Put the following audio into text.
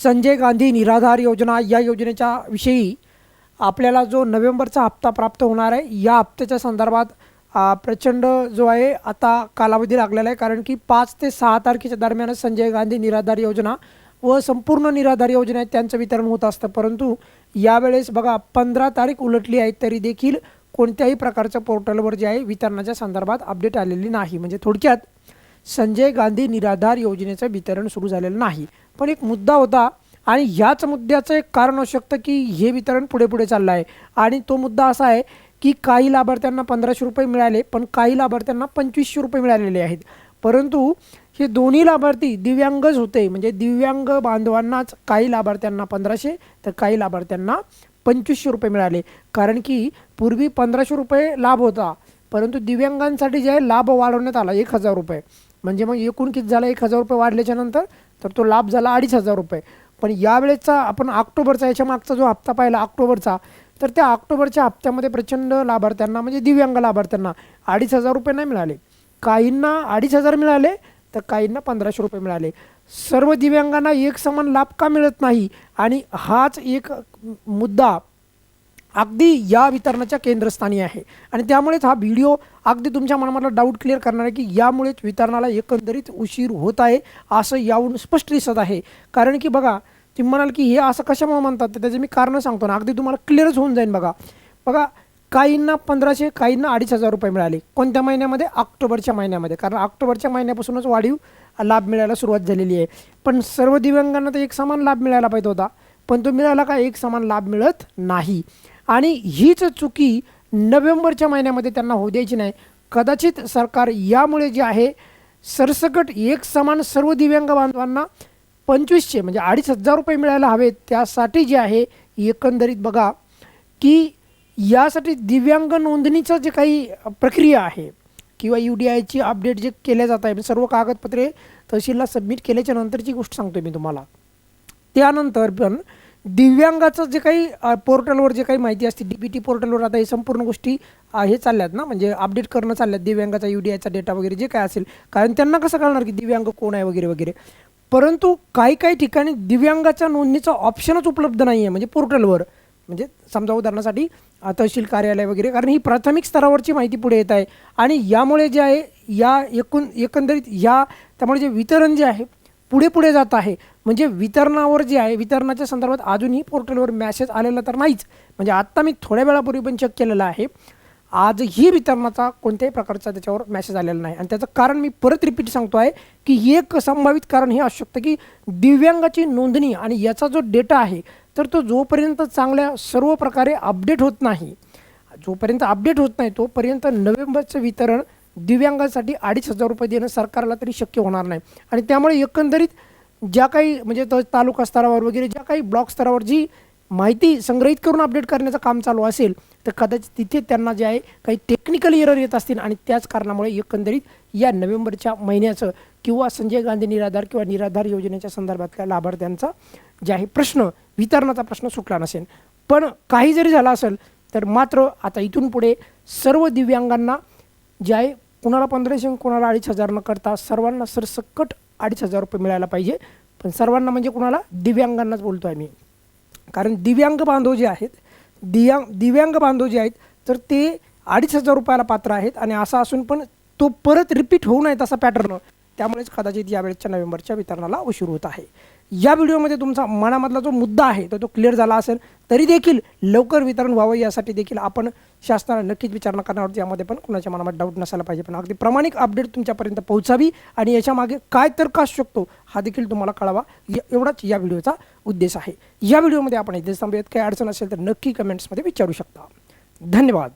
संजय गांधी निराधार योजना या योजनेच्या विषयी आपल्याला जो नोव्हेंबरचा हप्ता प्राप्त होणार आहे या हप्त्याच्या संदर्भात प्रचंड जो आहे आता कालावधी लागलेला आहे. कारण की पाच ते सहा तारखेच्या दरम्यानच संजय गांधी निराधार योजना व संपूर्ण निराधार योजना आहेत त्यांचं वितरण होत असतं. परंतु यावेळेस बघा पंधरा तारीख उलटली आहे तरी देखील कोणत्याही प्रकारच्या पोर्टलवर जे आहे वितरणाच्या संदर्भात अपडेट आलेली नाही. म्हणजे थोडक्यात संजय गांधी निराधार योजनेचं वितरण सुरू झालेलं नाही. पण एक मुद्दा होता आणि ह्याच मुद्द्याचं एक कारण असू शकतं की हे वितरण पुढे पुढे चाललं आहे. आणि तो मुद्दा असा आहे की काही लाभार्थ्यांना पंधराशे रुपये मिळाले पण काही लाभार्थ्यांना पंचवीसशे रुपये मिळालेले आहेत. परंतु हे दोन्ही लाभार्थी दिव्यांगच होते. म्हणजे दिव्यांग बांधवांनाच काही लाभार्थ्यांना पंधराशे तर काही लाभार्थ्यांना पंचवीसशे रुपये मिळाले. कारण की पूर्वी पंधराशे रुपये लाभ होता परंतु दिव्यांगांसाठी जे आहे लाभ वाढवण्यात आला एक हजार रुपये. म्हणजे मग एकूण किती झाला? एक हजार रुपये वाढल्याच्या नंतर तर तो लाभ झाला अडीच हजार रुपये. पण यावेळेचा आपण ऑक्टोबरचा याच्या मागचा जो हप्ता पाहिला ऑक्टोबरचा तर त्या ऑक्टोबरच्या हप्त्यामध्ये प्रचंड लाभार्थ्यांना म्हणजे दिव्यांग लाभार्थ्यांना अडीच हजार रुपये नाही मिळाले. काहींना अडीच हजार मिळाले तर काहींना पंधराशे रुपये मिळाले. सर्व दिव्यांगांना एक समान लाभ का मिळत नाही? आणि हाच एक मुद्दा अगदी या वितरणाच्या केंद्रस्थानी आहे. आणि त्यामुळेच हा व्हिडिओ अगदी तुमच्या मनामधला डाऊट क्लिअर करणार आहे की यामुळेच वितरणाला एकंदरीत उशीर होत आहे असं यावरून स्पष्ट दिसत आहे. कारण की बघा तुम्ही म्हणाल की हे असं कशामुळे म्हणतात? तर त्याचे मी कारणं सांगतो ना. अगदी तुम्हाला क्लिअरच होऊन जाईल बघा. बघा काहींना पंधराशे काहींना अडीच हजार रुपये मिळाले. कोणत्या महिन्यामध्ये? ऑक्टोबरच्या महिन्यामध्ये. कारण ऑक्टोबरच्या महिन्यापासूनच वाढीव लाभ मिळायला सुरुवात झालेली आहे. पण सर्व दिव्यांगांना तर एक समान लाभ मिळायला पाहिजे होता. पण तो मिळाला का? एक समान लाभ मिळत नाही. आणि हीच चुकी नोव्हेंबरच्या महिन्यामध्ये त्यांना होऊ द्यायची नाही. कदाचित सरकार यामुळे जे आहे सरसकट एक समान सर्व दिव्यांग बांधवांना पंचवीसशे म्हणजे अडीच हजार रुपये मिळायला हवेत. त्यासाठी जे आहे एकंदरीत बघा की यासाठी दिव्यांग नोंदणीचं जे काही प्रक्रिया आहे किंवा यू डी आयची अपडेट जे केल्या जात आहे म्हणजे सर्व कागदपत्रे तहसीलला सबमिट केल्याच्या नंतरची गोष्ट सांगतो मी तुम्हाला. त्यानंतर पण दिव्यांगाचं जे काही पोर्टलवर जे काही माहिती असते डी बी टी पोर्टलवर आता हे संपूर्ण गोष्टी हे चालल्यात ना? म्हणजे अपडेट करणं चालल्यात दिव्यांगाचा यू डी आयचा डेटा वगैरे जे काय असेल. कारण त्यांना कसं कळणार की दिव्यांग कोण आहे वगैरे वगैरे? परंतु काही काही ठिकाणी दिव्यांगाच्या नोंदणीचं ऑप्शनच उपलब्ध नाही आहे म्हणजे पोर्टलवर. म्हणजे समजा उदाहरणासाठी तहसील कार्यालय वगैरे कारण ही प्राथमिक स्तरावरची माहिती पुढे येत आहे. आणि यामुळे जे आहे या एकूण एकंदरीत या त्यामुळे जे वितरण जे आहे पुढे पुढे जात आहे. म्हणजे वितरणावर जे आहे वितरणाच्या संदर्भात अजूनही पोर्टलवर मॅसेज आलेला तर नाहीच. म्हणजे आत्ता मी थोड्या वेळापूर्वी पण चेक केलेला आहे. आजही वितरणाचा कोणत्याही प्रकारचा त्याच्यावर मॅसेज आलेला नाही. आणि त्याचं कारण मी परत रिपीट सांगतो आहे की एक संभावित कारण हे असू शकतं की दिव्यांगाची नोंदणी आणि याचा जो डेटा आहे तर तो जोपर्यंत चांगल्या सर्व प्रकारे अपडेट होत नाही जोपर्यंत अपडेट होत नाही तोपर्यंत नोव्हेंबरचं वितरण दिव्यांगांसाठी अडीच हजार रुपये देणं सरकारला तरी शक्य होणार नाही. आणि त्यामुळे एकंदरीत ज्या काही म्हणजे त तालुका स्तरावर वगैरे ज्या काही ब्लॉक स्तरावर जी माहिती संग्रहित करून अपडेट करण्याचं काम चालू असेल तर कदाचित तिथे त्यांना जे आहे काही टेक्निकल एरर येत असतील आणि त्याच कारणामुळे एकंदरीत या नोव्हेंबरच्या महिन्याचं किंवा संजय गांधी निराधार किंवा निराधार योजनेच्या संदर्भातल्या लाभार्थ्यांचा जे आहे प्रश्न वितरणाचा प्रश्न सुटला नसेल. पण काही जरी झाला असेल तर मात्र आता इथून पुढे सर्व दिव्यांगांना जे आहे कुणाला पंधराशे कुणाला अडीच हजार न करता सर्वांना सरसकट अडीच हजार रुपये मिळायला पाहिजे. पण सर्वांना म्हणजे कुणाला? दिव्यांगांनाच बोलतो आहे मी कारण दिव्यांग बांधव जे आहेत दिव्यांग दिव्यांग बांधव जे आहेत तर ते अडीच हजार रुपयाला पात्र आहेत आणि असं असून पण तो परत रिपीट होऊ नये तसा पॅटर्न त्यामुळेच कदाचित यावेळेच्या नोव्हेंबरच्या वितरणाला उशीर होत आहे. या व्हिडिओमध्ये तुमचा मनामधला जो मुद्दा आहे तर तो क्लिअर झाला असेल तरी देखील लवकर वितरण व्हावं यासाठी देखील आपण शासनाला नक्कीच विचारणा करणार आहोत. यामध्ये पण कुणाच्या मनामध्ये डाऊट नसायला पाहिजे. पण अगदी प्रामाणिक अपडेट तुमच्यापर्यंत पोहोचावी आणि याच्यामागे काय तर्क असू शकतो हा देखील तुम्हाला कळावा. या- एवढाच या व्हिडिओचा उद्देश आहे. या व्हिडिओमध्ये आपण इथे थांबूयात. काही अडचण असेल तर नक्की कमेंट्समध्ये विचारू शकता. धन्यवाद.